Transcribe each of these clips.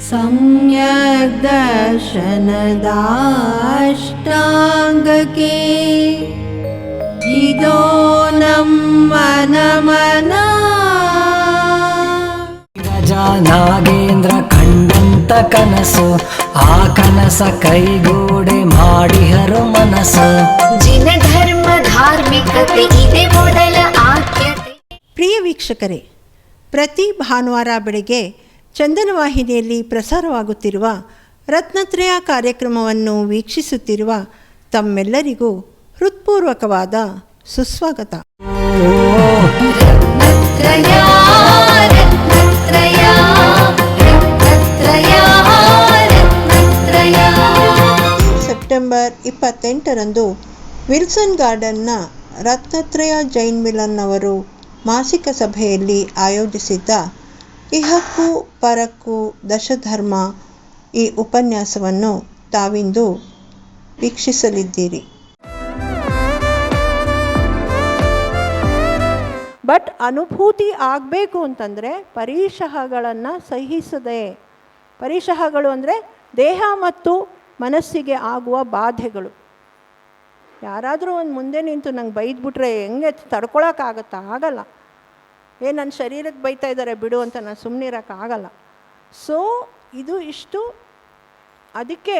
सम्यग् दर्शनदाष्टाङ्गके इदो नं मनमना ಗಜ ನಾಗೇಂದ್ರ ಕಂಡಂತ ಕನಸು ಆ ಕನಸ ಕೈಗೂಡೆ ಮಾಡಿಹರು ಮನಸ್ಸು ಜಿನ ಧರ್ಮ ಧಾರ್ಮಿಕತೆ ಇದೆ ಮೊದಲ ಆದ್ಯತೆ ಪ್ರಿಯ ವೀಕ್ಷಕರೇ ಪ್ರತಿ ಭಾನುವಾರ ಬೆಳಗ್ಗೆ ಚಂದನ ವಾಹಿನಿಯಲ್ಲಿ ಪ್ರಸಾರವಾಗುತ್ತಿರುವ ರತ್ನತ್ರಯ ಕಾರ್ಯಕ್ರಮವನ್ನು ವೀಕ್ಷಿಸುತ್ತಿರುವ ತಮ್ಮೆಲ್ಲರಿಗೂ ಹೃತ್ಪೂರ್ವಕವಾದ ಸುಸ್ವಾಗತ. ಸೆಪ್ಟೆಂಬರ್ ಇಪ್ಪತ್ತೆಂಟರಂದು ವಿಲ್ಸನ್ ಗಾರ್ಡನ್ನ ರತ್ನತ್ರಯ ಜೈನ್ ಮಿಲನ್ ಅವರು ಮಾಸಿಕ ಸಭೆಯಲ್ಲಿ ಆಯೋಜಿಸಿದ್ದ ಇಹಕ್ಕೂ ಪರಕ್ಕೂ ದಶಧರ್ಮ ಈ ಉಪನ್ಯಾಸವನ್ನು ತಾವಿಂದು ವೀಕ್ಷಿಸಲಿದ್ದೀರಿ. ಬಟ್ ಅನುಭೂತಿ ಆಗಬೇಕು ಅಂತಂದರೆ ಪರಿಶಹಗಳನ್ನು ಸಹಿಸದೆ, ಪರಿಶಹಗಳು ಅಂದರೆ ದೇಹ ಮತ್ತು ಮನಸ್ಸಿಗೆ ಆಗುವ ಬಾಧೆಗಳು. ಯಾರಾದರೂ ಒಂದು ಮುಂದೆ ನಿಂತು ನಂಗೆ ಬೈದ್ಬಿಟ್ರೆ ಹೆಂಗೆ ತಡ್ಕೊಳಕ್ಕಾಗತ್ತಾ? ಆಗಲ್ಲ. ಏ ನನ್ನ ಶರೀರಕ್ಕೆ ಬೈತಾ ಇದ್ದಾರೆ ಬಿಡು ಅಂತ ನಾನು ಸುಮ್ಮನೆ ಆಗಲ್ಲ. ಸೊ ಇದು ಇಷ್ಟು ಅದಕ್ಕೆ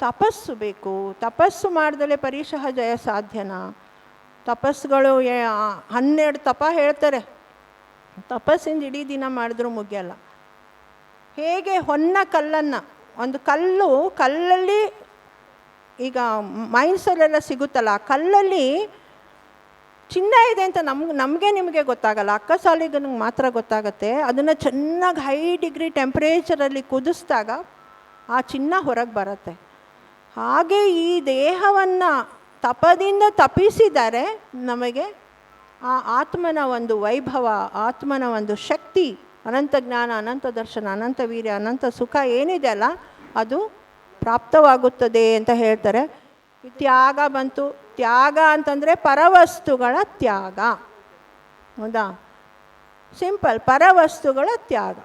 ತಪಸ್ಸು ಬೇಕು. ತಪಸ್ಸು ಮಾಡ್ದಲೇ ಪರಿಶಃ ಜಯ ಸಾಧ್ಯನಾ. ತಪಸ್ಸುಗಳು ಹನ್ನೆರಡು ತಪ ಹೇಳ್ತಾರೆ. ತಪಸ್ಸಿಂದ ಇಡೀ ದಿನ ಮಾಡಿದ್ರೂ ಮುಗಿಯಲ್ಲ. ಹೇಗೆ ಹೊನ್ನ ಕಲ್ಲನ್ನು, ಒಂದು ಕಲ್ಲು ಕಲ್ಲಲ್ಲಿ ಈಗ ಮೈನ್ಸಲ್ಲೆಲ್ಲ ಸಿಗುತ್ತಲ್ಲ ಕಲ್ಲಲ್ಲಿ ಚಿನ್ನ ಇದೆ ಅಂತ ನಮ್ಗೆ ನಮಗೆ ನಿಮಗೆ ಗೊತ್ತಾಗಲ್ಲ, ಅಕ್ಕ ಸಾಲಿಗನಿಗೆ ಮಾತ್ರ ಗೊತ್ತಾಗತ್ತೆ. ಅದನ್ನು ಚೆನ್ನಾಗಿ ಹೈ ಡಿಗ್ರಿ ಟೆಂಪ್ರೇಚರಲ್ಲಿ ಕುದಿಸಿದಾಗ ಆ ಚಿನ್ನ ಹೊರಗೆ ಬರುತ್ತೆ. ಹಾಗೆ ಈ ದೇಹವನ್ನು ತಪದಿಂದ ತಪ್ಪಿಸಿದರೆ ನಮಗೆ ಆ ಆತ್ಮನ ಒಂದು ವೈಭವ, ಆತ್ಮನ ಒಂದು ಶಕ್ತಿ, ಅನಂತ ಜ್ಞಾನ, ಅನಂತ ದರ್ಶನ, ಅನಂತ ವೀರ್ಯ, ಅನಂತ ಸುಖ ಏನಿದೆ ಅಲ್ಲ, ಅದು ಪ್ರಾಪ್ತವಾಗುತ್ತದೆ ಅಂತ ಹೇಳ್ತಾರೆ. ತ್ಯಾಗ ಬಂತು ತ್ಯಾಗ ಅಂತಂದರೆ ಪರವಸ್ತುಗಳ ತ್ಯಾಗ. ಹೌದಾ? ಸಿಂಪಲ್, ಪರವಸ್ತುಗಳ ತ್ಯಾಗ.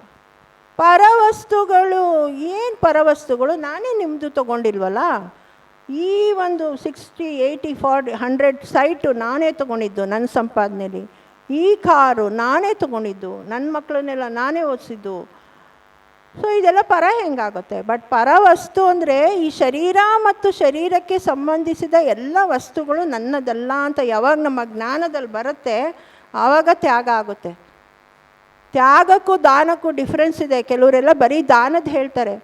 ಪರವಸ್ತುಗಳು, ಏನು ಪರವಸ್ತುಗಳು? ನಾನೇ ನಿಮ್ಮದು ತೊಗೊಂಡಿಲ್ವಲ್ಲ? ಈ ಒಂದು sixty eighty forty hundred site ನಾನೇ ತೊಗೊಂಡಿದ್ದು ನನ್ನ ಸಂಪಾದನೆಯಲ್ಲಿ ಈ ಕಾರು ನಾನೇ ತೊಗೊಂಡಿದ್ದು. ನನ್ನ ಮಕ್ಕಳನ್ನೆಲ್ಲ ನಾನೇ ಓದಿಸಿದ್ದು. ಸೊ ಇದೆಲ್ಲ ಪರ ಹೆಂಗಾಗುತ್ತೆ? ಬಟ್ ಪರ ವಸ್ತು ಅಂದರೆ ಈ ಶರೀರ ಮತ್ತು ಶರೀರಕ್ಕೆ ಸಂಬಂಧಿಸಿದ ಎಲ್ಲ ವಸ್ತುಗಳು ನನ್ನದಲ್ಲ ಅಂತ ಯಾವಾಗ ನಮ್ಮ ಜ್ಞಾನದಲ್ಲಿ ಬರುತ್ತೆ, ಆವಾಗ ತ್ಯಾಗ ಆಗುತ್ತೆ. ತ್ಯಾಗಕ್ಕೂ ದಾನಕ್ಕೂ ಡಿಫ್ರೆನ್ಸ್ ಇದೆ. ಕೆಲವರೆಲ್ಲ ಬರೀ ದಾನದ ಹೇಳ್ತಾರೆ.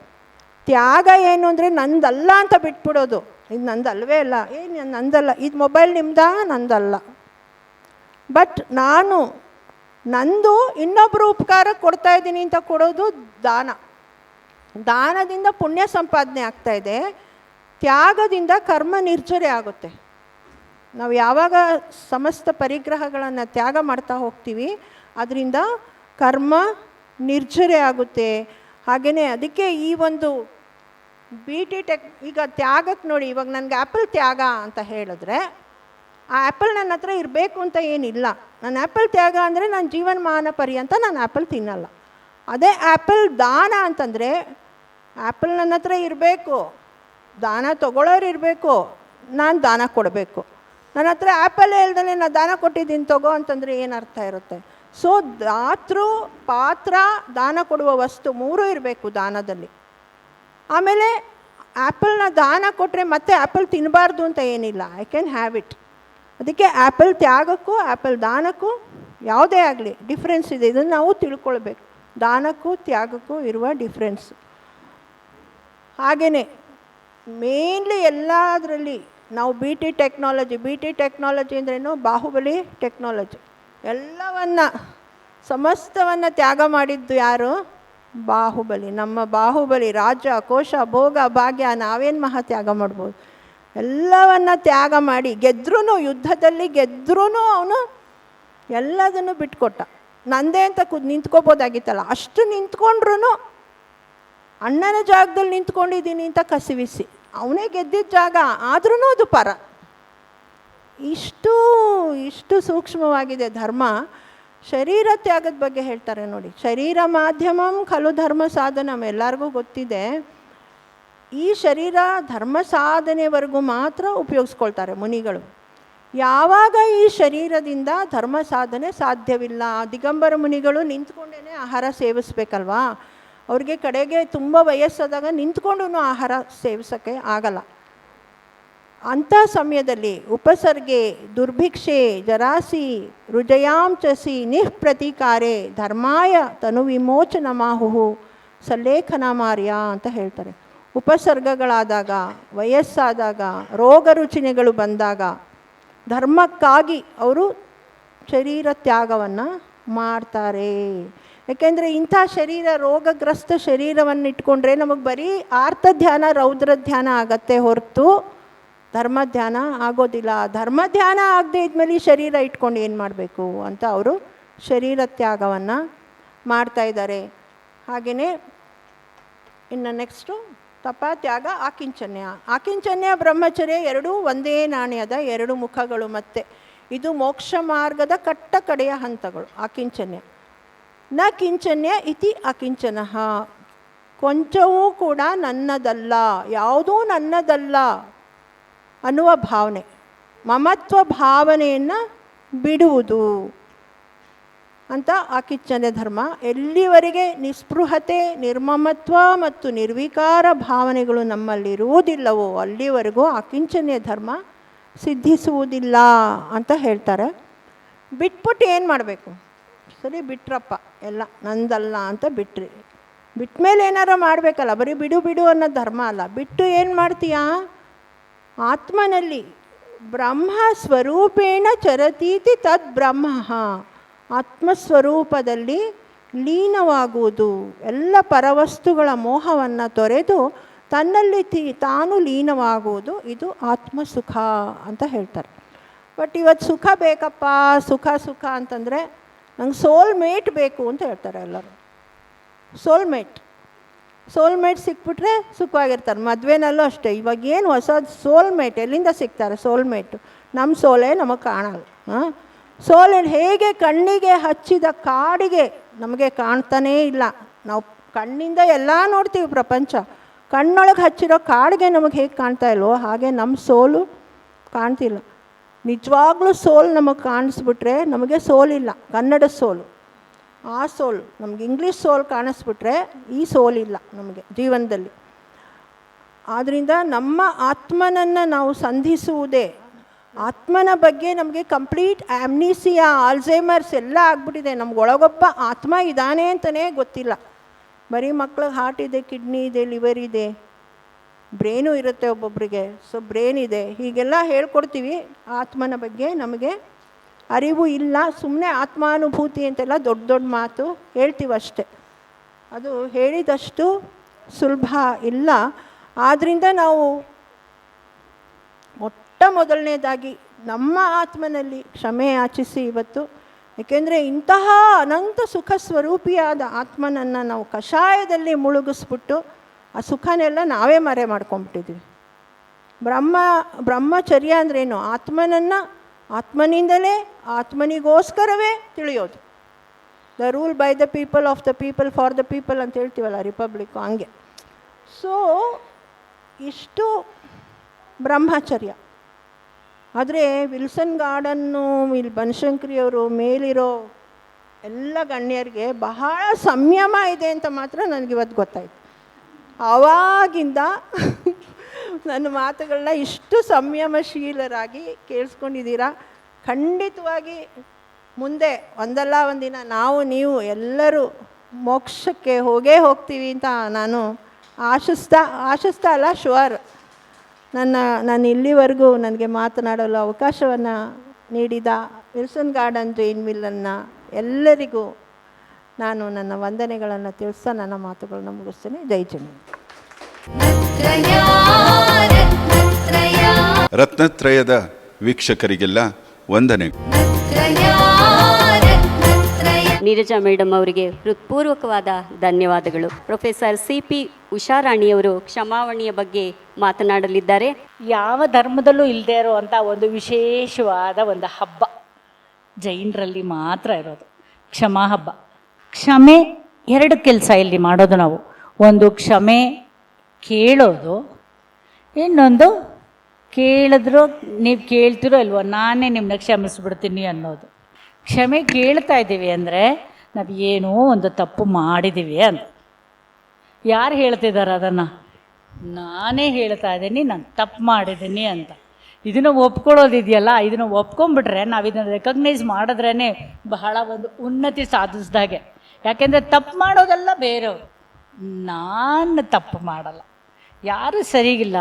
ತ್ಯಾಗ ಏನು ಅಂದರೆ ನಂದಲ್ಲ ಅಂತ ಬಿಟ್ಬಿಡೋದು. ಇದು ನಂದಲ್ವೇ ಅಲ್ಲ. ಏನು ನಂದಲ್ಲ. ಇದು ಮೊಬೈಲ್ ನಿಮ್ದಾ? ನಂದಲ್ಲ. ಬಟ್ ನಾನು ನಂದು ಇನ್ನೊಬ್ಬರು ಉಪಕಾರ ಕೊಡ್ತಾ ಇದ್ದೀನಿ ಅಂತ ಕೊಡೋದು ದಾನ. ದಾನದಿಂದ ಪುಣ್ಯ ಸಂಪಾದನೆ ಆಗ್ತಾ ಇದೆ. ತ್ಯಾಗದಿಂದ ಕರ್ಮ ನಿರ್ಜರೆ ಆಗುತ್ತೆ. ನಾವು ಯಾವಾಗ ಸಮಸ್ತ ಪರಿಗ್ರಹಗಳನ್ನು ತ್ಯಾಗ ಮಾಡ್ತಾ ಹೋಗ್ತೀವಿ, ಅದರಿಂದ ಕರ್ಮ ನಿರ್ಜರೆ ಆಗುತ್ತೆ. ಹಾಗೆಯೇ ಅದಕ್ಕೆ ಈ ಒಂದು ಬಿ ಟಿ ಟೆಕ್ ಈಗ ತ್ಯಾಗಕ್ಕೆ ನೋಡಿ, ಇವಾಗ ನನಗೆ ಆ್ಯಪಲ್ ತ್ಯಾಗ ಅಂತ ಹೇಳಿದ್ರೆ, ಆ ಆ್ಯಪಲ್ ನನ್ನ ಹತ್ರ ಇರಬೇಕು ಅಂತ ಏನಿಲ್ಲ. ನನ್ನ ಆ್ಯಪಲ್ ತ್ಯಾಗ ಅಂದರೆ ನನ್ನ ಜೀವನಮಾನ ಪರ್ಯಂತ ನಾನು ಆ್ಯಪಲ್ ತಿನ್ನಲ್ಲ. ಅದೇ ಆ್ಯಪಲ್ ದಾನ ಅಂತಂದರೆ ಆ್ಯಪಲ್ ನನ್ನ ಹತ್ರ ಇರಬೇಕು, ದಾನ ತೊಗೊಳೋರು ಇರಬೇಕು, ನಾನು ದಾನ ಕೊಡಬೇಕು. ನನ್ನ ಹತ್ರ ಆ್ಯಪಲ್ ಹೇಳ್ದಲೆ ನಾನು ದಾನ ಕೊಟ್ಟಿದ್ದೀನಿ ತಗೋ ಅಂತಂದರೆ ಏನು ಅರ್ಥ ಇರುತ್ತೆ? ಸೊ ದಾತೃ, ಪಾತ್ರ, ದಾನ ಕೊಡುವ ವಸ್ತು ಮೂರೂ ಇರಬೇಕು ದಾನದಲ್ಲಿ. ಆಮೇಲೆ ಆ್ಯಪಲ್ನ ದಾನ ಕೊಟ್ಟರೆ ಮತ್ತೆ ಆ್ಯಪಲ್ ತಿನ್ನಬಾರ್ದು ಅಂತ ಏನಿಲ್ಲ. ಐ ಕ್ಯಾನ್ ಹ್ಯಾವ್ ಇಟ್ ಅದಕ್ಕೆ ಆ್ಯಪಲ್ ತ್ಯಾಗಕ್ಕೂ ಆ್ಯಪಲ್ ದಾನಕ್ಕೂ ಯಾವುದೇ ಆಗಲಿ ಡಿಫ್ರೆನ್ಸ್ ಇದೆ. ಇದನ್ನು ನಾವು ತಿಳ್ಕೊಳ್ಬೇಕು. ದಾನಕ್ಕೂ, ತ್ಯಾಗಕ್ಕೂ ಇರುವ ಡಿಫ್ರೆನ್ಸ್ ಹಾಗೆಯೇ ಮೇನ್ಲಿ ಎಲ್ಲದರಲ್ಲಿ ನಾವು B T technology B T technology ಅಂದ್ರೇನು? ಬಾಹುಬಲಿ ಟೆಕ್ನಾಲಜಿ ಎಲ್ಲವನ್ನು, ಸಮಸ್ತವನ್ನು ತ್ಯಾಗ ಮಾಡಿದ್ದು ಯಾರು? ಬಾಹುಬಲಿ. ನಮ್ಮ ಬಾಹುಬಲಿ ರಾಜ, ಕೋಶ, ಭೋಗ, ಭಾಗ್ಯ, ನಾವೇನು ಮಹಾ ತ್ಯಾಗ ಮಾಡ್ಬೋದು? ಎಲ್ಲವನ್ನ ತ್ಯಾಗ ಮಾಡಿ ಗೆದ್ರೂ ಯುದ್ಧದಲ್ಲಿ ಗೆದ್ರೂ ಅವನು ಎಲ್ಲದನ್ನು ಬಿಟ್ಕೊಟ್ಟ. ನಂದೇ ಅಂತ ಕು, ನಿಂತ್ಕೋಬೋದಾಗಿತ್ತಲ್ಲ, ಅಷ್ಟು ನಿಂತ್ಕೊಂಡ್ರು ಅಣ್ಣನ ಜಾಗದಲ್ಲಿ ನಿಂತ್ಕೊಂಡಿದ್ದೀನಿ ಅಂತ ಕಸಿವಿಸಿ. ಅವನೇ ಗೆದ್ದಿದ್ದ ಜಾಗ ಆದ್ರೂ ಅದು ಪರ. ಇಷ್ಟು ಇಷ್ಟು ಸೂಕ್ಷ್ಮವಾಗಿದೆ ಧರ್ಮ. ಶರೀರ ತ್ಯಾಗದ ಬಗ್ಗೆ ಹೇಳ್ತಾರೆ ನೋಡಿ. ಶರೀರ ಮಾಧ್ಯಮಂ, ಖಲು ಧರ್ಮ ಸಾಧನ, ಎಲ್ಲರಿಗೂ ಗೊತ್ತಿದೆ. ಈ ಶರೀರ ಧರ್ಮ ಸಾಧನೆವರೆಗೂ ಮಾತ್ರ ಉಪಯೋಗಿಸ್ಕೊಳ್ತಾರೆ ಮುನಿಗಳು. ಯಾವಾಗ ಈ ಶರೀರದಿಂದ ಧರ್ಮ ಸಾಧನೆ ಸಾಧ್ಯವಿಲ್ಲ ದಿಗಂಬರ ಮುನಿಗಳು ನಿಂತ್ಕೊಂಡೇ ಆಹಾರ ಸೇವಿಸ್ಬೇಕಲ್ವಾ? ಅವ್ರಿಗೆ ಕಡೆಗೆ ತುಂಬ ವಯಸ್ಸಾದಾಗ ನಿಂತ್ಕೊಂಡು ಆಹಾರ ಸೇವಿಸೋಕ್ಕೆ ಆಗಲ್ಲ. ಅಂಥ ಸಮಯದಲ್ಲಿ ಉಪಸರ್ಗೆ, ದುರ್ಭಿಕ್ಷೆ, ಜರಾಸಿ, ಹೃದಯಾಂಚಸಿ, ನಿಃಪ್ರತಿಕಾರೆ, ಧರ್ಮಾಯ ತನು ವಿಮೋಚನ ಮಾಹುಹು ಸಲ್ಲೇಖನ ಮಾರ್ಯ ಅಂತ ಹೇಳ್ತಾರೆ. ಉಪಸರ್ಗಗಳಾದಾಗ, ವಯಸ್ಸಾದಾಗ ರೋಗ ರುಚಿನೆಗಳು ಬಂದಾಗ ಧರ್ಮಕ್ಕಾಗಿ ಅವರು ಶರೀರ ತ್ಯಾಗವನ್ನು ಮಾಡ್ತಾರೆ. ಯಾಕೆಂದರೆ ಇಂಥ ಶರೀರ ರೋಗಗ್ರಸ್ತ ಶರೀರವನ್ನು ಇಟ್ಕೊಂಡ್ರೆ ನಮಗೆ ಬರೀ ಆರ್ತ ಧ್ಯಾನ ರೌದ್ರ ಧ್ಯಾನ ಆಗತ್ತೆ ಹೊರತು ಧರ್ಮ ಧ್ಯಾನ ಆಗೋದಿಲ್ಲ. ಧರ್ಮ ಧ್ಯಾನ ಆಗದೆ ಇದ್ಮೇಲೆ ಶರೀರ ಇಟ್ಕೊಂಡು ಏನು ಮಾಡಬೇಕು ಅಂತ ಅವರು ಶರೀರ ತ್ಯಾಗವನ್ನು ಮಾಡ್ತಾ ಇದ್ದಾರೆ. ಹಾಗೆಯೇ ಇನ್ನು ನೆಕ್ಸ್ಟು ತಪ ತ್ಯಾಗ ಆಕಿಂಚನ್ಯ. ಆಕಿಂಚನ್ಯ, ಬ್ರಹ್ಮಚರ್ಯ ಎರಡೂ ಒಂದೇ ನಾಣ್ಯದ ಎರಡು ಮುಖಗಳು ಮತ್ತೆ. ಇದು ಮೋಕ್ಷ ಮಾರ್ಗದ ಕಟ್ಟ ಕಡೆಯ ಹಂತಗಳು. ಆಕಿಂಚನ್ಯ. ನ ಕಿಂಚನ್ಯ ಇತಿ ಅಕಿಂಚನಃ. ಕೊಂಚವೂ ಕೂಡ ನನ್ನದಲ್ಲ. ಯಾವುದೂ ನನ್ನದಲ್ಲ ಅನ್ನುವ ಭಾವನೆ. ಮಮತ್ವ ಭಾವನೆಯನ್ನು ಬಿಡುವುದು. ಅಂತ ಆಕಿಚ್ಚನೆ ಧರ್ಮ. ಎಲ್ಲಿವರೆಗೆ ನಿಸ್ಪೃಹತೆ, ನಿರ್ಮಮತ್ವ ಮತ್ತು ನಿರ್ವಿಕಾರ ಭಾವನೆಗಳು ನಮ್ಮಲ್ಲಿರುವುದಿಲ್ಲವೋ ಅಲ್ಲಿವರೆಗೂ ಆಕಿಂಚನ್ಯ ಧರ್ಮ ಸಿದ್ಧಿಸುವುದಿಲ್ಲ ಅಂತ ಹೇಳ್ತಾರೆ. ಬಿಟ್ಬಿಟ್ಟು ಏನು ಮಾಡಬೇಕು? ಸರಿ ಬಿಟ್ರಪ್ಪ, ಎಲ್ಲ ನಂದಲ್ಲ ಅಂತ ಬಿಟ್ರಿ. ಬಿಟ್ಮೇಲೆ ಏನಾರ ಮಾಡಬೇಕಲ್ಲ, ಬರೀ ಬಿಡು ಬಿಡು ಅನ್ನೋ ಧರ್ಮ ಅಲ್ಲ. ಬಿಟ್ಟು ಏನು ಮಾಡ್ತೀಯಾ? ಆತ್ಮನಲ್ಲಿ ಬ್ರಹ್ಮ ಸ್ವರೂಪೇಣ ಚರತೀತಿ ತದ್ ಬ್ರಹ್ಮ ಆತ್ಮಸ್ವರೂಪದಲ್ಲಿ ಲೀನವಾಗುವುದು. ಎಲ್ಲ ಪರವಸ್ತುಗಳ ಮೋಹವನ್ನು ತೊರೆದು ತನ್ನಲ್ಲಿ ತಿ, ತಾನು ಲೀನವಾಗುವುದು. ಇದು ಆತ್ಮಸುಖ ಅಂತ ಹೇಳ್ತಾರೆ. ಬಟ್ ಇವತ್ತು ಸುಖ ಬೇಕಪ್ಪ, ಸುಖ ಸುಖ ಅಂತಂದರೆ ನಂಗೆ ಸೋಲ್ಮೇಟ್ ಬೇಕು ಅಂತ ಹೇಳ್ತಾರೆ ಎಲ್ಲರೂ. ಸೋಲ್ಮೇಟ್. ಸೋಲ್ಮೇಟ್ ಸಿಕ್ಬಿಟ್ರೆ ಸುಖವಾಗಿರ್ತಾರೆ. ಮದುವೆನಲ್ಲೂ ಅಷ್ಟೇ. ಇವಾಗ ಏನು ಹೊಸದು ಸೋಲ್ಮೇಟ್. ಎಲ್ಲಿಂದ ಸಿಗ್ತಾರೆ ಸೋಲ್ಮೇಟು? ನಮ್ಮ ಸೋಲೇ ನಮಗೆ ಕಾಣಲ್ಲ. ಹಾಂ? ಸೋಲ್ ಹೇಗೆ ಕಣ್ಣಿಗೆ ಹಚ್ಚಿದ ಕಾಡಿಗೆ ನಮಗೆ ಕಾಣ್ತಾನೇ ಇಲ್ಲ. ನಾವು ಕಣ್ಣಿಂದ ಎಲ್ಲ ನೋಡ್ತೀವಿ ಪ್ರಪಂಚ. ಕಣ್ಣೊಳಗೆ ಹಚ್ಚಿರೋ ಕಾಡಿಗೆ ನಮಗೆ ಹೇಗೆ ಕಾಣ್ತಾ ಇಲ್ವೋ ಹಾಗೆ ನಮ್ಮ ಸೋಲು ಕಾಣ್ತಿಲ್ಲ. ನಿಜವಾಗ್ಲೂ ಸೋಲು ನಮಗೆ ಕಾಣಿಸ್ಬಿಟ್ರೆ ನಮಗೆ ಸೋಲಿಲ್ಲ. ಕನ್ನಡ ಸೋಲು. ಆ ಸೋಲು, ನಮ್ಗೆ ಇಂಗ್ಲೀಷ್ ಸೋಲು ಕಾಣಿಸ್ಬಿಟ್ರೆ ಈ ಸೋಲಿಲ್ಲ ನಮಗೆ ಜೀವನದಲ್ಲಿ. ಆದ್ದರಿಂದ ನಮ್ಮ ಆತ್ಮನನ್ನು ನಾವು ಸಂಧಿಸುವುದೇ ಆತ್ಮನ ಬಗ್ಗೆ ನಮಗೆ ಕಂಪ್ಲೀಟ್ ಆಮ್ನಿಸಿಯಾ ಆಲ್ಝೈಮರ್ಸ್ ಎಲ್ಲ ಆಗ್ಬಿಟ್ಟಿದೆ. ನಮ್ಗೆ ಒಳಗೊಬ್ಬ ಆತ್ಮ ಇದ್ದಾನೆ ಅಂತಲೇ ಗೊತ್ತಿಲ್ಲ. ಬರೀ ಮಕ್ಳಿಗೆ ಹಾರ್ಟ್ ಇದೆ ಕಿಡ್ನಿ ಇದೆ ಲಿವರ್ ಇದೆ. ಬ್ರೇನು ಇರುತ್ತೆ ಒಬ್ಬೊಬ್ಬರಿಗೆ ಸೊ ಬ್ರೇನ್ ಇದೆ. ಹೀಗೆಲ್ಲ ಹೇಳ್ಕೊಡ್ತೀವಿ. ಆತ್ಮನ ಬಗ್ಗೆ ನಮಗೆ ಅರಿವು ಇಲ್ಲ. ಸುಮ್ಮನೆ ಆತ್ಮಾನುಭೂತಿ ಅಂತೆಲ್ಲ ದೊಡ್ಡ ದೊಡ್ಡ ಮಾತು ಹೇಳ್ತೀವಷ್ಟೆ ಅದು ಹೇಳಿದಷ್ಟು ಸುಲಭ ಇಲ್ಲ. ಆದ್ದರಿಂದ ನಾವು ಮೊಟ್ಟ ಮೊದಲನೇದಾಗಿ ನಮ್ಮ ಆತ್ಮನಲ್ಲಿ ಕ್ಷಮೆ ಆಚಿಸಿ ಇವತ್ತು. ಏಕೆಂದರೆ ಇಂತಹ ಅನಂತ ಸುಖ ಸ್ವರೂಪಿಯಾದ ಆತ್ಮನನ್ನು ನಾವು ಕಷಾಯದಲ್ಲಿ ಮುಳುಗಿಸ್ಬಿಟ್ಟು ಆ ಸುಖನೆಲ್ಲ ನಾವೇ ಮರೆ ಮಾಡ್ಕೊಂಬಿಟ್ಟಿದ್ವಿ. ಬ್ರಹ್ಮ, ಬ್ರಹ್ಮಚರ್ಯ ಅಂದ್ರೇನು ಆತ್ಮನನ್ನು ಆತ್ಮನಿಂದಲೇ ಆತ್ಮನಿಗೋಸ್ಕರವೇ ತಿಳಿಯೋದು. The rule by the people of the people for the people ಅಂತ ಹೇಳ್ತೀವಲ್ಲ ರಿಪಬ್ಲಿಕ್ಕು ಹಂಗೆ. ಸೊ ಇಷ್ಟು ಬ್ರಹ್ಮಚರ್ಯ. ಆದರೆ ವಿಲ್ಸನ್ ಗಾರ್ಡನ್ನು ಇಲ್ಲಿ ಬನಶಂಕರಿಯವರು ಮೇಲಿರೋ ಎಲ್ಲ ಗಣ್ಯರಿಗೆ ಬಹಳ ಸಂಯಮ ಇದೆ ಅಂತ ಮಾತ್ರ ನನಗಿವತ್ತು ಗೊತ್ತಾಯ್ತು. ಆವಾಗಿಂದ ನನ್ನ ಮಾತುಗಳನ್ನ ಇಷ್ಟು ಸಂಯಮಶೀಲರಾಗಿ ಕೇಳಿಸ್ಕೊಂಡಿದ್ದೀರಾ? ಖಂಡಿತವಾಗಿ ಮುಂದೆ ಒಂದಲ್ಲ ಒಂದಿನ ನಾವು, ನೀವು ಎಲ್ಲರೂ ಮೋಕ್ಷಕ್ಕೆ ಹೋಗೇ ಹೋಗ್ತೀವಿ ಅಂತ ನಾನು ಆಶಿಸ್ತಾ ಆಶಿಸ್ತಾ ಅಲ್ಲ ಶುವರ್ ನನ್ನ ನಾನು ಇಲ್ಲಿವರೆಗೂ ನನಗೆ ಮಾತನಾಡಲು ಅವಕಾಶವನ್ನು ನೀಡಿದ ವಿಲ್ಸನ್ ಗಾರ್ಡನ್ ಜೈನ್ ಮಿಲ್ಲನ್ನು ಎಲ್ಲರಿಗೂ ನಾನು ನನ್ನ ವಂದನೆಗಳನ್ನು ತಿಳಿಸ್ತಾ ನನ್ನ ಮಾತುಗಳನ್ನು ಮುಗಿಸ್ತೇನೆ. ಜೈ ಜಮೀನ್. ರತ್ನತ್ರಯದ ವೀಕ್ಷಕರಿಗೆಲ್ಲ ವಂದನೆಗಳು. ನೀರಜಾ ಮೇಡಮ್ ಅವರಿಗೆ ಹೃತ್ಪೂರ್ವಕವಾದ ಧನ್ಯವಾದಗಳು. ಪ್ರೊಫೆಸರ್ ಸಿ ಪಿ ಉಷಾರಾಣಿಯವರು ಕ್ಷಮಾವಣಿಯ ಬಗ್ಗೆ ಮಾತನಾಡಲಿದ್ದಾರೆ. ಯಾವ ಧರ್ಮದಲ್ಲೂ ಇಲ್ಲದೆ ಇರುವಂಥ ಒಂದು ವಿಶೇಷವಾದ ಒಂದು ಹಬ್ಬ. ಜೈನರಲ್ಲಿ ಮಾತ್ರ ಇರೋದು. ಕ್ಷಮಾ ಹಬ್ಬ. ಕ್ಷಮೆ ಎರಡು ಕೆಲಸ ಇಲ್ಲಿ ಮಾಡೋದು ನಾವು. ಒಂದು ಕ್ಷಮೆ ಕೇಳೋದು, ಇನ್ನೊಂದು ಕೇಳಿದ್ರು ನೀವು ಕೇಳ್ತಿರೋ ಇಲ್ವೋ, ನಾನೇ ನಿಮ್ಮನ್ನ ಕ್ಷಮಿಸ್ಬಿಡ್ತೀನಿ ಅನ್ನೋದು. ಕ್ಷಮೆ ಕೇಳ್ತಾ ಇದ್ದೀವಿ ಅಂದರೆ ನಾವು ಏನೋ ಒಂದು ತಪ್ಪು ಮಾಡಿದ್ದೀವಿ ಅಂತ ಯಾರು ಹೇಳ್ತಿದ್ದಾರೆ ಅದನ್ನು? ನಾನೇ ಹೇಳ್ತಾ ಇದ್ದೀನಿ, ನಾನು ತಪ್ಪು ಮಾಡಿದ್ದೀನಿ ಅಂತ. ಇದನ್ನು ಒಪ್ಕೊಳ್ಳೋದಿದೆಯಲ್ಲ, ಇದನ್ನು ಒಪ್ಕೊಂಡ್ಬಿಟ್ರೆ ನಾವು ಇದನ್ನು ರೆಕಗ್ನೈಸ್ ಮಾಡಿದ್ರೇ ಬಹಳ ಒಂದು ಉನ್ನತಿ ಸಾಧಿಸ್ದಾಗೆ. ಯಾಕೆಂದರೆ ತಪ್ಪು ಮಾಡೋದೆಲ್ಲ ಬೇರೆಯವರು. ನಾನು ತಪ್ಪು ಮಾಡಲ್ಲ. ಯಾರು ಸರಿಗಿಲ್ಲ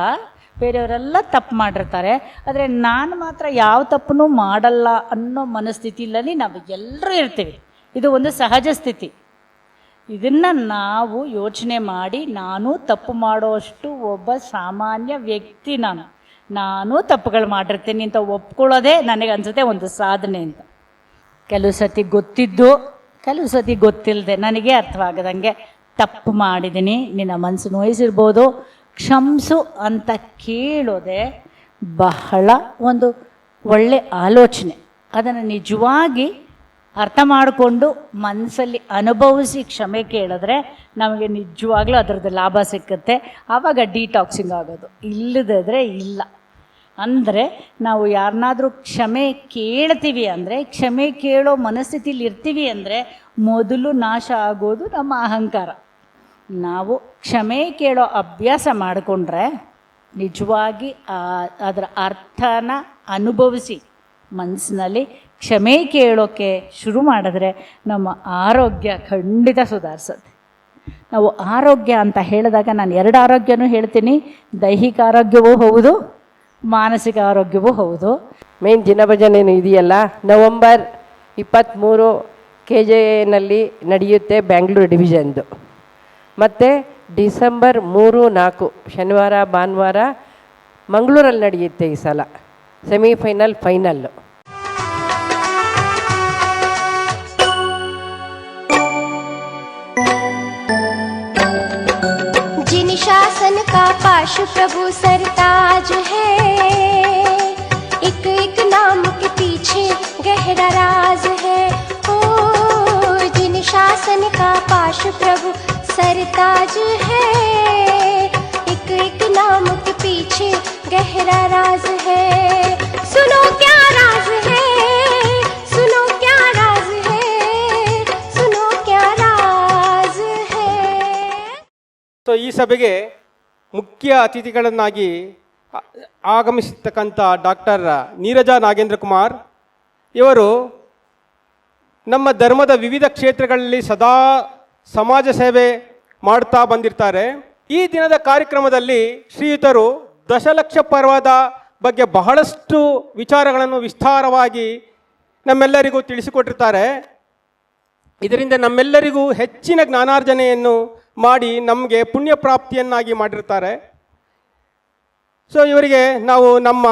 ಬೇರೆಯವರೆಲ್ಲ ತಪ್ಪು ಮಾಡಿರ್ತಾರೆ. ಆದರೆ ನಾನು ಮಾತ್ರ ಯಾವ ತಪ್ಪನ್ನು ಮಾಡಲ್ಲ ಅನ್ನೋ ಮನಸ್ಥಿತಿಯಲ್ಲಿ ನಾವು ಎಲ್ಲರೂ ಇರ್ತೀವಿ. ಇದು ಒಂದು ಸಹಜ ಸ್ಥಿತಿ. ಇದನ್ನು ನಾವು ಯೋಚನೆ ಮಾಡಿ, ನಾನು ತಪ್ಪು ಮಾಡೋಷ್ಟು ಒಬ್ಬ ಸಾಮಾನ್ಯ ವ್ಯಕ್ತಿ ನಾನು. ನಾನು ತಪ್ಪುಗಳು ಮಾಡಿರ್ತೀನಿ ಅಂತ ಒಪ್ಕೊಳ್ಳೋದೇ ನನಗೆ ಅನ್ಸುತ್ತೆ ಒಂದು ಸಾಧನೆ ಅಂತ. ಕೆಲವು ಸತಿ ಗೊತ್ತಿದ್ದು, ಕೆಲವು ಸತಿ ಗೊತ್ತಿಲ್ಲದೆ ನನಗೆ ಅರ್ಥವಾಗದಂಗೆ ತಪ್ಪು ಮಾಡಿದ್ದೀನಿ. ನಿನ್ನ ಮನಸ್ಸು ನೋಯಿಸಿರ್ಬೋದು. ಕ್ಷಮಿಸು ಅಂತ ಕೇಳೋದೆ ಬಹಳ ಒಂದು ಒಳ್ಳೆ ಆಲೋಚನೆ. ಅದನ್ನು ನಿಜವಾಗಿ ಅರ್ಥ ಮಾಡಿಕೊಂಡು ಮನಸ್ಸಲ್ಲಿ ಅನುಭವಿಸಿ ಕ್ಷಮೆ ಕೇಳಿದ್ರೆ ನಮಗೆ ನಿಜವಾಗ್ಲೂ ಅದರದ್ದು ಲಾಭ ಸಿಕ್ಕುತ್ತೆ. ಆವಾಗ ಡಿಟಾಕ್ಸಿಂಗ್ ಆಗೋದು. ಇಲ್ಲದಿದ್ರೆ ಇಲ್ಲ. ಅಂದರೆ ನಾವು ಯಾರನ್ನಾದರೂ ಕ್ಷಮೆ ಕೇಳ್ತೀವಿ ಅಂದರೆ, ಕ್ಷಮೆ ಕೇಳೋ ಮನಸ್ಥಿತಿಲಿ ಇರ್ತೀವಿ ಅಂದರೆ ಮೊದಲು ನಾಶ ಆಗೋದು ನಮ್ಮ ಅಹಂಕಾರ. ನಾವು ಕ್ಷಮೆ ಕೇಳೋ ಅಭ್ಯಾಸ ಮಾಡಿಕೊಂಡ್ರೆ ನಿಜವಾಗಿ ಅದರ ಅರ್ಥನ ಅನುಭವಿಸಿ ಮನಸ್ಸಿನಲ್ಲಿ ಕ್ಷಮೆ ಕೇಳೋಕ್ಕೆ ಶುರು ಮಾಡಿದ್ರೆ ನಮ್ಮ ಆರೋಗ್ಯ ಖಂಡಿತ ಸುಧಾರಿಸುತ್ತೆ. ನಾವು ಆರೋಗ್ಯ ಅಂತ ಹೇಳಿದಾಗ ನಾನು ಎರಡು ಆರೋಗ್ಯನೂ ಹೇಳ್ತೀನಿ. ದೈಹಿಕ ಆರೋಗ್ಯವೂ ಹೌದು, ಮಾನಸಿಕ ಆರೋಗ್ಯವೂ ಹೌದು. ಮೇನ್ ದಿನಭಜನೆ ಇದೆಯಲ್ಲ, ನವಂಬರ್ ಇಪ್ಪತ್ತ್ಮೂರು ಕೆ ಜೆನಲ್ಲಿ ನಡೆಯುತ್ತೆ ಬ್ಯಾಂಗ್ಳೂರು ಡಿವಿಷನ್ದು. ಮತ್ತು ಡಿಸೆಂಬರ್ ಮೂರು ನಾಲ್ಕು ಶನಿವಾರ ಭಾನುವಾರ ಮಂಗಳೂರಲ್ಲಿ ನಡೆಯುತ್ತೆ ಈ ಸಲ ಸೆಮಿಫೈನಲ್ ಫೈನಲ್ಲು जिन शासन का पाशु प्रभु सरताज है एक एक नाम के पीछे गहरा राज है ओ जिन शासन का पाशु प्रभु सरताज है एक एक नाम के पीछे गहरा राज है सुनो क्या राज है सुनो क्या राज है सुनो क्या राज है ಸೊ ಈ ಸಭೆಗೆ ಮುಖ್ಯ ಅತಿಥಿಗಳನ್ನಾಗಿ ಆ- ಆಗಮಿಸಿರ್ತಕ್ಕಂಥ ಡಾಕ್ಟರ್ ನೀರಜ ನಾಗೇಂದ್ರ ಕುಮಾರ್ ಇವರು ನಮ್ಮ ಧರ್ಮದ ವಿವಿಧ ಕ್ಷೇತ್ರಗಳಲ್ಲಿ ಸದಾ ಸಮಾಜ ಸೇವೆ ಮಾಡ್ತಾ ಬಂದಿರ್ತಾರೆ. ಈ ದಿನದ ಕಾರ್ಯಕ್ರಮದಲ್ಲಿ ಶ್ರೀಯುತರು ದಶಲಕ್ಷ ಪರ್ವದ ಬಗ್ಗೆ ಬಹಳಷ್ಟು ವಿಚಾರಗಳನ್ನು ವಿಸ್ತಾರವಾಗಿ ನಮ್ಮೆಲ್ಲರಿಗೂ ತಿಳಿಸಿಕೊಟ್ಟಿರ್ತಾರೆ. ಇದರಿಂದ ನಮ್ಮೆಲ್ಲರಿಗೂ ಹೆಚ್ಚಿನ ಜ್ಞಾನಾರ್ಜನೆಯನ್ನು ಮಾಡಿ ನಮಗೆ ಪುಣ್ಯ ಪ್ರಾಪ್ತಿಯನ್ನಾಗಿ ಮಾಡಿರ್ತಾರೆ. ಸೊ ಇವರಿಗೆ ನಾವು ನಮ್ಮ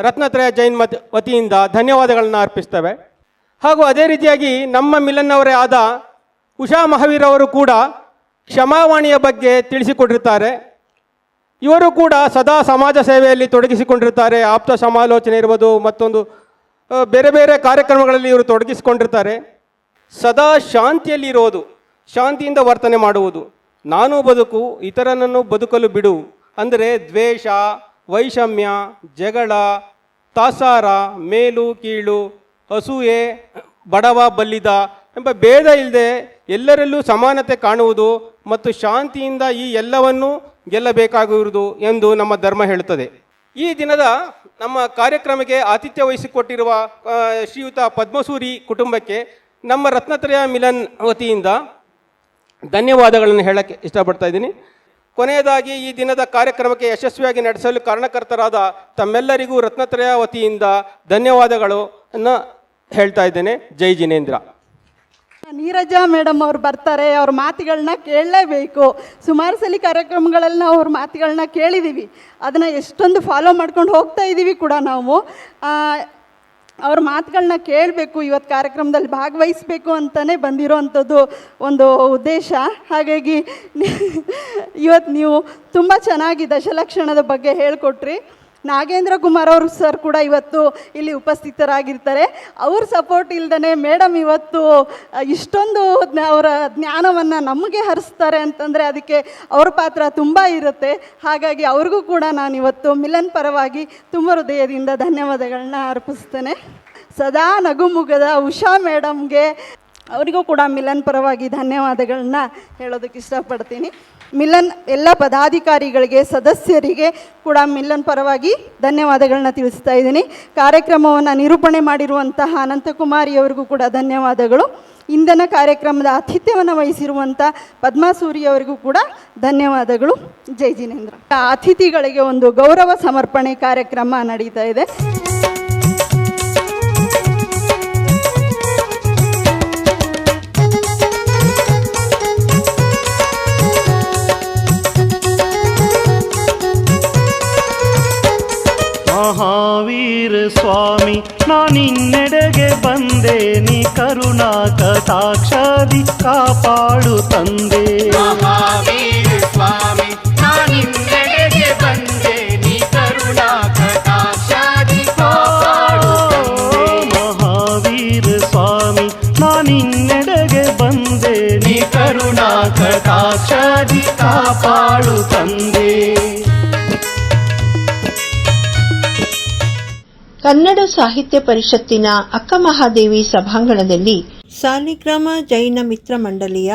ರತ್ನತ್ರಯ ಜೈನ್ ಮತ್ ವತಿಯಿಂದ ಧನ್ಯವಾದಗಳನ್ನು ಅರ್ಪಿಸ್ತೇವೆ. ಹಾಗೂ ಅದೇ ರೀತಿಯಾಗಿ ನಮ್ಮ ಮಿಲನ್ ಅವರೇ ಆದ ಉಷಾ ಮಹಾವೀರ್ ಅವರು ಕೂಡ ಕ್ಷಮಾವಾಣಿಯ ಬಗ್ಗೆ ತಿಳಿಸಿಕೊಟ್ಟಿರ್ತಾರೆ ಇವರು ಕೂಡ ಸದಾ ಸಮಾಜ ಸೇವೆಯಲ್ಲಿ ತೊಡಗಿಸಿಕೊಂಡಿರ್ತಾರೆ ಆಪ್ತ ಸಮಾಲೋಚನೆ ಇರ್ಬೋದು, ಮತ್ತೊಂದು ಬೇರೆ ಬೇರೆ ಕಾರ್ಯಕ್ರಮಗಳಲ್ಲಿ ಇವರು ತೊಡಗಿಸಿಕೊಂಡಿರ್ತಾರೆ ಸದಾ ಶಾಂತಿಯಲ್ಲಿ ಇರೋದು, ಶಾಂತಿಯಿಂದ ವರ್ತನೆ ಮಾಡುವುದು. ನಾನು ಬದುಕು, ಇತರನನ್ನು ಬದುಕಲು ಬಿಡು. ಅಂದರೆ ದ್ವೇಷ, ವೈಷಮ್ಯ, ಜಗಳ, ತಾಸಾರ, ಮೇಲು, ಕೀಳು, ಅಸೂಯೆ, ಬಡವ, ಬಲ್ಲಿದ ಎಂಬ ಭೇದ ಇಲ್ಲದೆ ಎಲ್ಲರಲ್ಲೂ ಸಮಾನತೆ ಕಾಣುವುದು ಮತ್ತು ಶಾಂತಿಯಿಂದ ಈ ಎಲ್ಲವನ್ನೂ ಗೆಲ್ಲಬೇಕಾಗಿರುವುದು ಎಂದು ನಮ್ಮ ಧರ್ಮ ಹೇಳುತ್ತದೆ. ಈ ದಿನದ ನಮ್ಮ ಕಾರ್ಯಕ್ರಮಕ್ಕೆ ಆತಿಥ್ಯ ವಹಿಸಿಕೊಟ್ಟಿರುವ ಶ್ರೀಯುತ ಪದ್ಮಸೂರಿ ಕುಟುಂಬಕ್ಕೆ ನಮ್ಮ ರತ್ನತ್ರಯ ಮಿಲನ್ ವತಿಯಿಂದ ಧನ್ಯವಾದಗಳನ್ನು ಹೇಳಕ್ಕೆ ಇಷ್ಟಪಡ್ತಾ ಇದ್ದೀನಿ. ಕೊನೆಯದಾಗಿ ಈ ದಿನದ ಕಾರ್ಯಕ್ರಮಕ್ಕೆ ಯಶಸ್ವಿಯಾಗಿ ನಡೆಸಲು ಕಾರಣಕರ್ತರಾದ ತಮ್ಮೆಲ್ಲರಿಗೂ ರತ್ನತ್ರಯ ವತಿಯಿಂದ ಧನ್ಯವಾದಗಳು ಅನ್ನ ಹೇಳ್ತಾ ಇದ್ದೇನೆ. ಜೈ ಜಿನೇಂದ್ರ. ನೀರಜಾ ಮೇಡಮ್ ಅವ್ರು ಬರ್ತಾರೆ, ಅವ್ರ ಮಾತುಗಳನ್ನ ಕೇಳಲೇಬೇಕು. ಸುಮಾರು ಸಲ ಕಾರ್ಯಕ್ರಮಗಳಲ್ಲಿ ನಾವು ಅವ್ರ ಮಾತುಗಳನ್ನ ಕೇಳಿದ್ದೀವಿ ಅದನ್ನು ಎಷ್ಟೊಂದು ಫಾಲೋ ಮಾಡ್ಕೊಂಡು ಹೋಗ್ತಾ ಇದ್ದೀವಿ ಕೂಡ ನಾವು. ಅವ್ರ ಮಾತುಗಳನ್ನ ಕೇಳಬೇಕು ಇವತ್ತು ಕಾರ್ಯಕ್ರಮದಲ್ಲಿ ಭಾಗವಹಿಸಬೇಕು ಅಂತಲೇ ಬಂದಿರೋ ಅಂಥದ್ದು ಒಂದು ಉದ್ದೇಶ. ಹಾಗಾಗಿ ಇವತ್ತು ನೀವು ತುಂಬ ಚೆನ್ನಾಗಿ ದಶಲಕ್ಷಣದ ಬಗ್ಗೆ ಹೇಳಿಕೊಟ್ರಿ. ನಾಗೇಂದ್ರ ಕುಮಾರ್ ಅವರು ಸರ್ ಕೂಡ ಇವತ್ತು ಇಲ್ಲಿ ಉಪಸ್ಥಿತರಾಗಿರ್ತಾರೆ. ಅವ್ರ ಸಪೋರ್ಟ್ ಇಲ್ದೇ ಮೇಡಮ್ ಇವತ್ತು ಇಷ್ಟೊಂದು ಅವರ ಜ್ಞಾನವನ್ನು ನಮಗೆ ಹರಿಸ್ತಾರೆ ಅಂತಂದರೆ ಅದಕ್ಕೆ ಅವ್ರ ಪಾತ್ರ ತುಂಬ ಇರುತ್ತೆ. ಹಾಗಾಗಿ ಅವ್ರಿಗೂ ಕೂಡ ನಾನು ಇವತ್ತು ಮಿಲನ್ ಪರವಾಗಿ ತುಂಬ ಹೃದಯದಿಂದ ಧನ್ಯವಾದಗಳನ್ನ ಅರ್ಪಿಸ್ತೇನೆ. ಸದಾ ನಗುಮುಗದ ಉಷಾ ಮೇಡಮ್ಗೆ ಅವರಿಗೂ ಕೂಡ ಮಿಲನ್ ಪರವಾಗಿ ಧನ್ಯವಾದಗಳನ್ನ ಹೇಳೋದಕ್ಕೆ ಇಷ್ಟಪಡ್ತೀನಿ. ಮಿಲನ್, ಎಲ್ಲ ಪದಾಧಿಕಾರಿಗಳಿಗೆ, ಸದಸ್ಯರಿಗೆ ಕೂಡ ಮಿಲನ್ ಪರವಾಗಿ ಧನ್ಯವಾದಗಳನ್ನ ತಿಳಿಸ್ತಾ ಇದ್ದೀನಿ. ಕಾರ್ಯಕ್ರಮವನ್ನು ನಿರೂಪಣೆ ಮಾಡಿರುವಂತಹ ಅನಂತಕುಮಾರಿಯವರಿಗೂ ಕೂಡ ಧನ್ಯವಾದಗಳು. ಇಂಧನ ಕಾರ್ಯಕ್ರಮದ ಆತಿಥ್ಯವನ್ನು ವಹಿಸಿರುವಂಥ ಪದ್ಮಾಸೂರಿ ಅವರಿಗೂ ಕೂಡ ಧನ್ಯವಾದಗಳು. ಜೈ ಜಿನೇಂದ್ರ. ಅತಿಥಿಗಳಿಗೆ ಒಂದು ಗೌರವ ಸಮರ್ಪಣೆ ಕಾರ್ಯಕ್ರಮ ನಡೀತಾ ಇದೆ. ಸ್ವಾಮಿ ನಾನಿನ್ನೆಡೆಗೆ ಬಂದೆ ನೀ ಕರುಣಾ ಕಟಾಕ್ಷಾದಿ ಕಾಪಾಡು ತಂದೆ. ಸ್ವಾಮಿ ನಾನಿನ್ನೆಡೆಗೆ ಬಂದೆ ನೀ ಕರುಣಾ ಕಟಾಕ್ಷಾದಿ ಮಹಾವೀರ ಸ್ವಾಮಿ ನಾನಿನ್ನೆಡೆಗೆ ಬಂದೆ ನೀ ಕರುಣಾ ಕಟಾಕ್ಷಾದಿ ಕಾಪಾಡು ತಂದೆ. ಕನ್ನಡ ಸಾಹಿತ್ಯ ಪರಿಷತ್ತಿನ ಅಕ್ಕಮಹಾದೇವಿ ಸಭಾಂಗಣದಲ್ಲಿ ಸಾಲಿಗ್ರಾಮ ಜೈನ ಮಿತ್ರ ಮಂಡಳಿಯ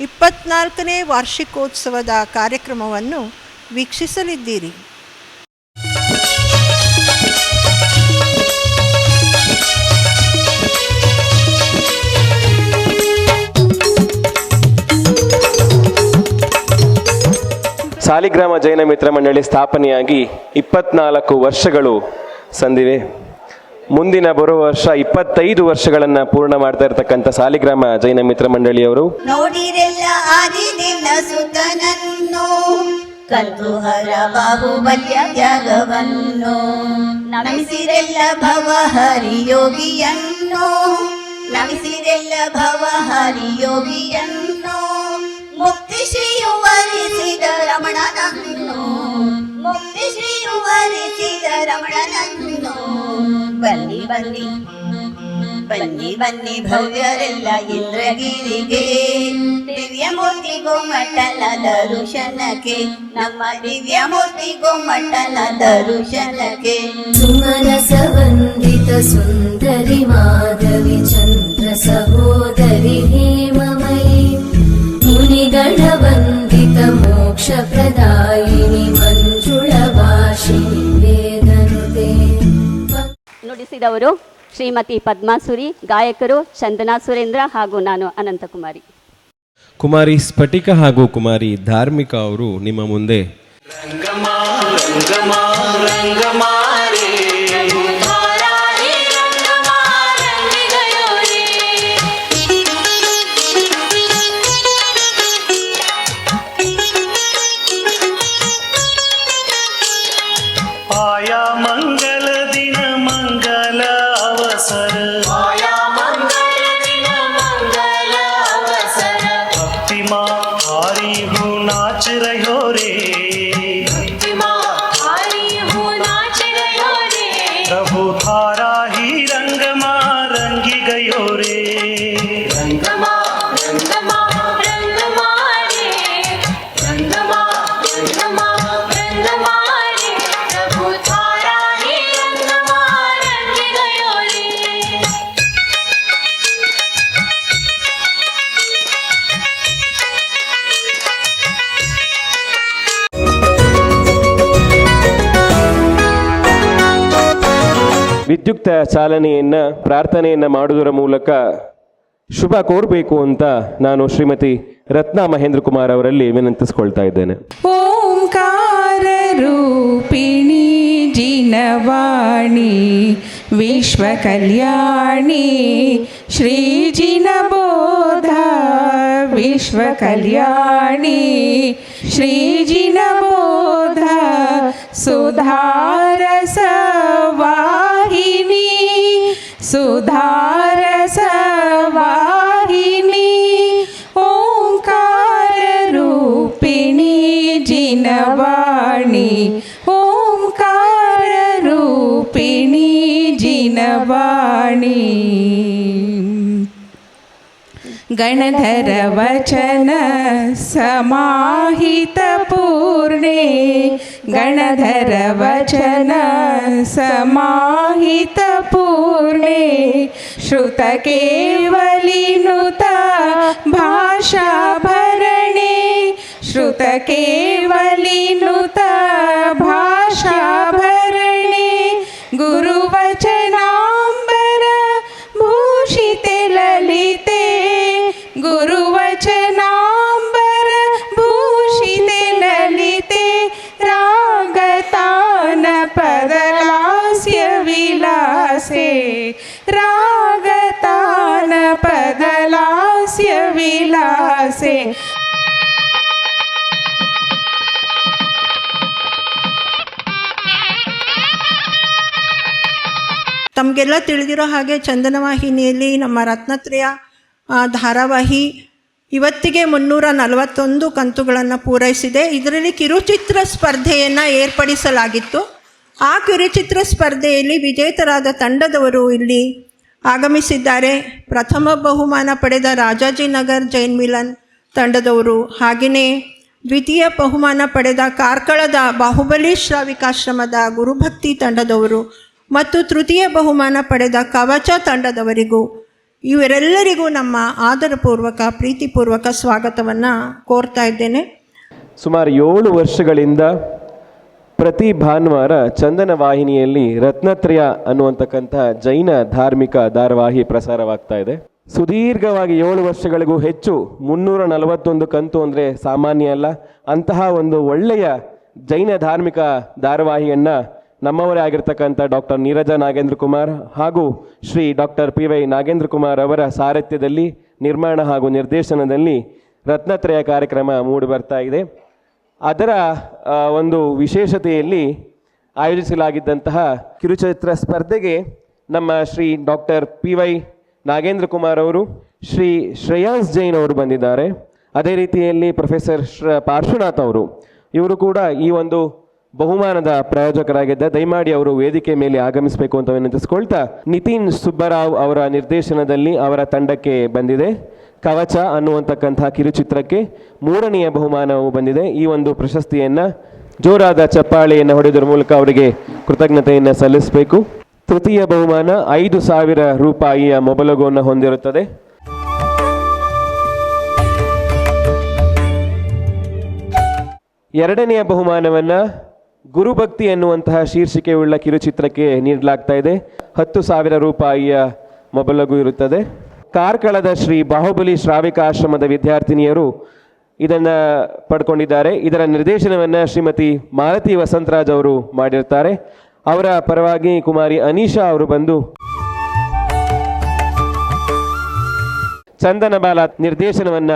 ಇಪ್ಪತ್ನಾಲ್ಕನೇ ವಾರ್ಷಿಕೋತ್ಸವದ ಕಾರ್ಯಕ್ರಮವನ್ನು ವೀಕ್ಷಿಸಲಿದ್ದೀರಿ. ಸಾಲಿಗ್ರಾಮ ಜೈನ ಮಿತ್ರ ಮಂಡಳಿ ಸ್ಥಾಪನೆಯಾಗಿ ಇಪ್ಪತ್ನಾಲ್ಕು ವರ್ಷಗಳು ಸಂದಿವೆ. ಮುಂದಿನ ಬರುವ ವರ್ಷ ಇಪ್ಪತ್ತೈದು ವರ್ಷಗಳನ್ನು ಪೂರ್ಣ ಮಾಡ್ತಾ ಇರತಕ್ಕಂಥ ಸಾಲಿಗ್ರಾಮ ಜೈನ ಮಿತ್ರ ಮಂಡಳಿಯವರು. ಕರ್ತುಹರ ಬಾಹುಬಲ್ಯ ತ್ಯಾಗವನ್ನು ನಮಿಸಿರೆಲ್ಲ ಭವಹರಿ ಯೋಗಿಯನ್ನು, ನಮಿಸಿರೆಲ್ಲ ಭವಹರಿ ಯೋಗಿಯನ್ನು. ಮುಕ್ತಿ ಶ್ರೀಯು ವರಿಸಿದ ಮುಕ್ತಿ ಶ್ರೀಯು ವರಿಸಿದ ರಮಣನನ್ನು. ಬನ್ನಿ ಬನ್ನಿ. ಬನ್ನಿ ಬನ್ನಿ ಭವ್ಯರೆಲ್ಲ ಇಂದ್ರಗಿರಿಗೆ. ದಿವ್ಯ ಮೂರ್ತಿ ಗೊಮ್ಮಟನ ದರುಶನಕ್ಕೆ. ನಮ್ಮ ದಿವ್ಯ ಮೂರ್ತಿ ಗೊಮ್ಮಟನ ದರುಶನಕ್ಕೆ. ಸುಮನಸವಂದಿತ ಸುಂದರಿ ಮಾಧವಿ ಚಂದ್ರ ಸಹೋದರಿ ಹೇಮಮಯಿ. ಮುನಿಗಣ ವಂದಿತ ಮೋಕ್ಷ ಪ್ರದಾಯಿನಿ ವೇದನುತೆ ನುಡಿಸಿದವರು ಶ್ರೀಮತಿ ಪದ್ಮಾಸುರಿ ಗಾಯಕರು ಚಂದನಾ ಸುರೇಂದ್ರ ಹಾಗೂ ನಾನು ಅನಂತಕುಮಾರಿ. ಕುಮಾರಿ ಸ್ಫಟಿಕ ಹಾಗೂ ಕುಮಾರಿ ಧಾರ್ಮಿಕ ಅವರು ನಿಮ್ಮ ಮುಂದೆ. ಆಯಾ ವಿದ್ಯುಕ್ತ ಚಾಲನೆಯನ್ನು, ಪ್ರಾರ್ಥನೆಯನ್ನ ಮಾಡುವುದರ ಮೂಲಕ ಶುಭ ಕೋರಬೇಕು ಅಂತ ನಾನು ಶ್ರೀಮತಿ ರತ್ನಾ ಮಹೇಂದ್ರ ಕುಮಾರ್ ಅವರಲ್ಲಿ ವಿನಂತಿಸ್ಕೊಳ್ತಾ ಇದ್ದೇನೆ. ಓಂಕಾರ ರೂಪಿಣಿ ಜಿನವಾಣಿ ವಿಶ್ವ ಕಲ್ಯಾಣಿ ಶ್ರೀ ಜಿನಬೋಧ ವಿಶ್ವ ಕಲ್ಯಾಣಿ ಶ್ರೀ ಜಿನಬೋಧ ಸುಧಾರಸ सुधारसवाहिनी ओङ्काररूपिणी जिनवाणी ओङ्काररूपिणी जिनवाणी गणधरवचन समाहितपूर्णे गणधरवचन समाहितपूर्णे श्रुतकेवलिनुता भाषाभरणे। भाषा भाषाभरणे। गुरुवचन ವಿಲಾಸೆ ತಮಗೆಲ್ಲ ತಿಳಿದಿರೋ ಹಾಗೆ ಚಂದನವಾಹಿನಿಯಲ್ಲಿ ನಮ್ಮ ರತ್ನತ್ರಯ ಧಾರಾವಾಹಿ ಇವತ್ತಿಗೆ ಮುನ್ನೂರ ನಲವತ್ತೊಂದು ಕಂತುಗಳನ್ನು ಪೂರೈಸಿದೆ. ಇದರಲ್ಲಿ ಕಿರುಚಿತ್ರ ಸ್ಪರ್ಧೆಯನ್ನು ಏರ್ಪಡಿಸಲಾಗಿತ್ತು. ಆ ಕಿರುಚಿತ್ರ ಸ್ಪರ್ಧೆಯಲ್ಲಿ ವಿಜೇತರಾದ ತಂಡದವರು ಇಲ್ಲಿ ಆಗಮಿಸಿದ್ದಾರೆ. ಪ್ರಥಮ ಬಹುಮಾನ ಪಡೆದ ರಾಜಾಜಿನಗರ್ ಜೈನ್ ಮಿಲನ್ ತಂಡದವರು ಹಾಗೆಯೇ ದ್ವಿತೀಯ ಬಹುಮಾನ ಪಡೆದ ಕಾರ್ಕಳದ ಬಾಹುಬಲಿ ಶ್ರಾವಿಕಾಶ್ರಮದ ಗುರುಭಕ್ತಿ ತಂಡದವರು ಮತ್ತು ತೃತೀಯ ಬಹುಮಾನ ಪಡೆದ ಕವಚ ತಂಡದವರಿಗೂ ಇವರೆಲ್ಲರಿಗೂ ನಮ್ಮ ಆದರಪೂರ್ವಕ, ಪ್ರೀತಿಪೂರ್ವಕ ಸ್ವಾಗತವನ್ನು ಕೋರ್ತಾ ಇದ್ದೇನೆ. ಸುಮಾರು ಏಳು ವರ್ಷಗಳಿಂದ ಪ್ರತಿ ಭಾನುವಾರ ಚಂದನ ವಾಹಿನಿಯಲ್ಲಿ ರತ್ನತ್ರಯ ಅನ್ನುವಂತಕ್ಕಂಥ ಜೈನ ಧಾರ್ಮಿಕ ಧಾರಾವಾಹಿ ಪ್ರಸಾರವಾಗ್ತಾ ಇದೆ. ಸುದೀರ್ಘವಾಗಿ ಏಳು ವರ್ಷಗಳಿಗೂ ಹೆಚ್ಚು ಮುನ್ನೂರ ನಲವತ್ತೊಂದು ಕಂತು ಅಂದರೆ ಸಾಮಾನ್ಯ ಅಲ್ಲ. ಅಂತಹ ಒಂದು ಒಳ್ಳೆಯ ಜೈನ ಧಾರ್ಮಿಕ ಧಾರಾವಾಹಿಯನ್ನು ನಮ್ಮವರೇ ಆಗಿರ್ತಕ್ಕಂಥ ಡಾಕ್ಟರ್ ನೀರಜ ನಾಗೇಂದ್ರ ಕುಮಾರ್ ಹಾಗೂ Shri doctor P Y Nagendra Kumar ಅವರ ಸಾರಥ್ಯದಲ್ಲಿ, ನಿರ್ಮಾಣ ಹಾಗೂ ನಿರ್ದೇಶನದಲ್ಲಿ ರತ್ನತ್ರಯ ಕಾರ್ಯಕ್ರಮ ಮೂಡಿ ಬರ್ತಾ ಇದೆ. ಅದರ ಒಂದು ವಿಶೇಷತೆಯಲ್ಲಿ ಆಯೋಜಿಸಲಾಗಿದ್ದಂತಹ ಕಿರುಚರಿತ್ರ ಸ್ಪರ್ಧೆಗೆ ನಮ್ಮ Shri doctor P Y Nagendra Kumar ಅವರು, ಶ್ರೀ ಶ್ರೇಯಾಂಸ್ ಜೈನ್ ಅವರು ಬಂದಿದ್ದಾರೆ. ಅದೇ ರೀತಿಯಲ್ಲಿ ಪ್ರೊಫೆಸರ್ ಶ್ರ, ಪಾರ್ಶ್ವನಾಥ್ ಅವರು. ಇವರು ಕೂಡ ಈ ಒಂದು ಬಹುಮಾನದ ಪ್ರಾಯೋಜಕರಾಗಿದ್ದ ದಯಮಾಡಿ ಅವರು ವೇದಿಕೆ ಮೇಲೆ ಆಗಮಿಸಬೇಕು ಅಂತ ವಿನಂತಿಸ್ಕೊಳ್ತಾ ನಿತಿನ್ ಸುಬ್ಬರಾವ್ ಅವರ ನಿರ್ದೇಶನದಲ್ಲಿ ಅವರ ತಂಡಕ್ಕೆ ಬಂದಿದೆ. ಕವಚ ಅನ್ನುವಂತಕ್ಕಂಥ ಕಿರುಚಿತ್ರಕ್ಕೆ ಮೂರನೆಯ ಬಹುಮಾನವು ಬಂದಿದೆ. ಈ ಒಂದು ಪ್ರಶಸ್ತಿಯನ್ನು ಜೋರಾದ ಚಪ್ಪಾಳೆಯನ್ನು ಹೊಡೆಯುವುದರ ಮೂಲಕ ಅವರಿಗೆ ಕೃತಜ್ಞತೆಯನ್ನು ಸಲ್ಲಿಸಬೇಕು. ತೃತೀಯ ಬಹುಮಾನ ಐದು ಸಾವಿರ ರೂಪಾಯಿಯ ಮೊಬಲಗೋವನ್ನು ಹೊಂದಿರುತ್ತದೆ. ಎರಡನೆಯ ಬಹುಮಾನವನ್ನು ಗುರುಭಕ್ತಿ ಎನ್ನುವಂತಹ ಶೀರ್ಷಿಕೆಯುಳ್ಳ ಕಿರುಚಿತ್ರಕ್ಕೆ ನೀಡಲಾಗ್ತಾ ಇದೆ. ಹತ್ತು ಸಾವಿರ ರೂಪಾಯಿಯ ಮೊಬಲಗು ಇರುತ್ತದೆ. ಕಾರ್ಕಳದ ಶ್ರೀ ಬಾಹುಬಲಿ ಶ್ರಾವಿಕ ಆಶ್ರಮದ ವಿದ್ಯಾರ್ಥಿನಿಯರು ಇದನ್ನು ಪಡ್ಕೊಂಡಿದ್ದಾರೆ. ಇದರ ನಿರ್ದೇಶನವನ್ನು ಶ್ರೀಮತಿ ಮಾಲತಿ ವಸಂತರಾಜ್ ಅವರು ಮಾಡಿರ್ತಾರೆ. ಅವರ ಪರವಾಗಿ ಕುಮಾರಿ ಅನೀಶಾ ಅವರು ಬಂದು ಚಂದನ ಬಾಲ ನಿರ್ದೇಶನವನ್ನ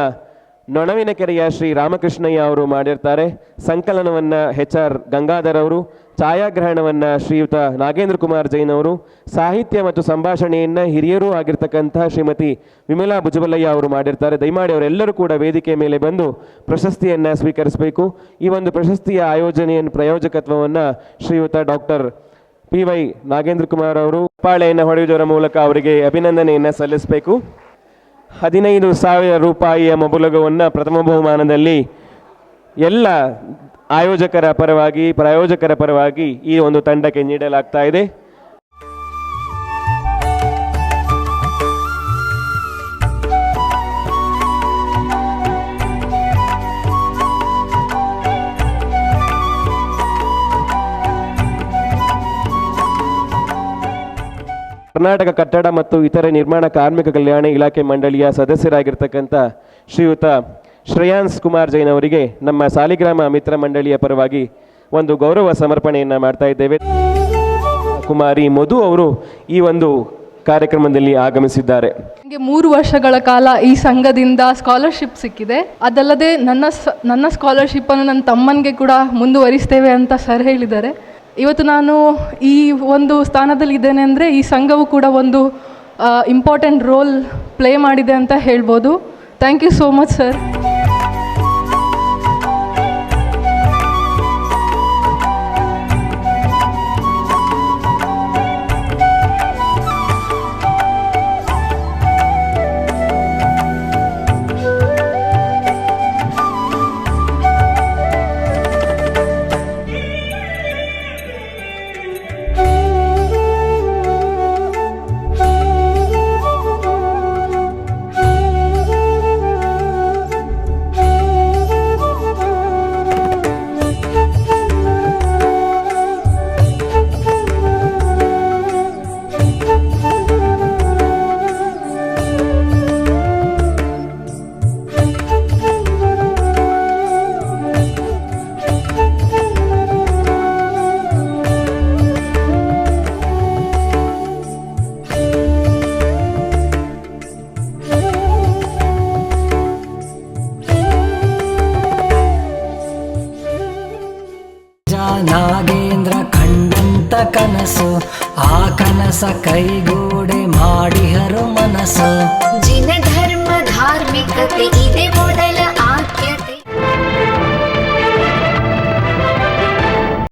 ನೊಣವಿನ ಕೆರೆಯ ಶ್ರೀ ರಾಮಕೃಷ್ಣಯ್ಯ ಅವರು ಮಾಡಿರ್ತಾರೆ. ಸಂಕಲನವನ್ನು ಎಚ್ ಆರ್ ಗಂಗಾಧರ್ ಅವರು, ಛಾಯಾಗ್ರಹಣವನ್ನು ಶ್ರೀಯುತ ನಾಗೇಂದ್ರ ಕುಮಾರ್ ಜೈನ್ ಅವರು, ಸಾಹಿತ್ಯ ಮತ್ತು ಸಂಭಾಷಣೆಯನ್ನು ಹಿರಿಯರೂ ಆಗಿರ್ತಕ್ಕಂತಹ ಶ್ರೀಮತಿ ವಿಮಲಾ ಭುಜಬಲ್ಲಯ್ಯ ಅವರು ಮಾಡಿರ್ತಾರೆ. ದಯಮಾಡಿ ಅವರೆಲ್ಲರೂ ಕೂಡ ವೇದಿಕೆ ಮೇಲೆ ಬಂದು ಪ್ರಶಸ್ತಿಯನ್ನು ಸ್ವೀಕರಿಸಬೇಕು. ಈ ಒಂದು ಪ್ರಶಸ್ತಿಯ ಆಯೋಜನೆಯನ್ನು, ಪ್ರಯೋಜಕತ್ವವನ್ನು Shriyuta doctor P Y Nagendra Kumar ಅವರು ಪಾಳೆಯನ್ನು ಹೊಡೆಯುವುದರ ಮೂಲಕ ಅವರಿಗೆ ಅಭಿನಂದನೆಯನ್ನು ಸಲ್ಲಿಸಬೇಕು. ಹದಿನೈದು ಸಾವಿರ ರೂಪಾಯಿಯ ಮೊಬಲಗವನ್ನು ಪ್ರಥಮ ಬಹುಮಾನದಲ್ಲಿ ಎಲ್ಲ ಆಯೋಜಕರ ಪರವಾಗಿ, ಪ್ರಾಯೋಜಕರ ಪರವಾಗಿ ಈ ಒಂದು ತಂಡಕ್ಕೆ ನೀಡಲಾಗ್ತಾ ಇದೆ. ಕರ್ನಾಟಕ ಕಟ್ಟಡ ಮತ್ತು ಇತರೆ ನಿರ್ಮಾಣ ಕಾರ್ಮಿಕ ಕಲ್ಯಾಣ ಇಲಾಖೆ ಮಂಡಳಿಯ ಸದಸ್ಯರಾಗಿರ್ತಕ್ಕಂಥ ಶ್ರೀಯುತ ಶ್ರೇಯಾಂಸ್ ಕುಮಾರ್ ಜೈನ್ ಅವರಿಗೆ ನಮ್ಮ ಸಾಲಿಗ್ರಾಮ ಮಿತ್ರ ಮಂಡಳಿಯ ಪರವಾಗಿ ಒಂದು ಗೌರವ ಸಮರ್ಪಣೆಯನ್ನು ಮಾಡ್ತಾ ಇದ್ದೇವೆ. ಕುಮಾರಿ ಮಧು ಅವರು ಈ ಒಂದು ಕಾರ್ಯಕ್ರಮದಲ್ಲಿ ಆಗಮಿಸಿದ್ದಾರೆ. ನನಗೆ ಮೂರು ವರ್ಷಗಳ ಕಾಲ ಈ ಸಂಘದಿಂದ ಸ್ಕಾಲರ್ಶಿಪ್ ಸಿಕ್ಕಿದೆ. ಅದಲ್ಲದೆ ನನ್ನ ನನ್ನ ಸ್ಕಾಲರ್ಶಿಪ್ ಅನ್ನು ನನ್ನ ತಮ್ಮನಿಗೆ ಕೂಡ ಮುಂದುವರಿಸ್ತೇವೆ ಅಂತ ಸರ್ ಹೇಳಿದ್ದಾರೆ. ಇವತ್ತು ನಾನು ಈ ಒಂದು ಸ್ಥಾನದಲ್ಲಿ ಇದ್ದೇನೆ ಅಂದರೆ ಈ ಸಂಘವು ಕೂಡ ಒಂದು ಇಂಪಾರ್ಟೆಂಟ್ ರೋಲ್ ಪ್ಲೇ ಮಾಡಿದೆ ಅಂತ ಹೇಳ್ಬೋದು. Thank you so much sir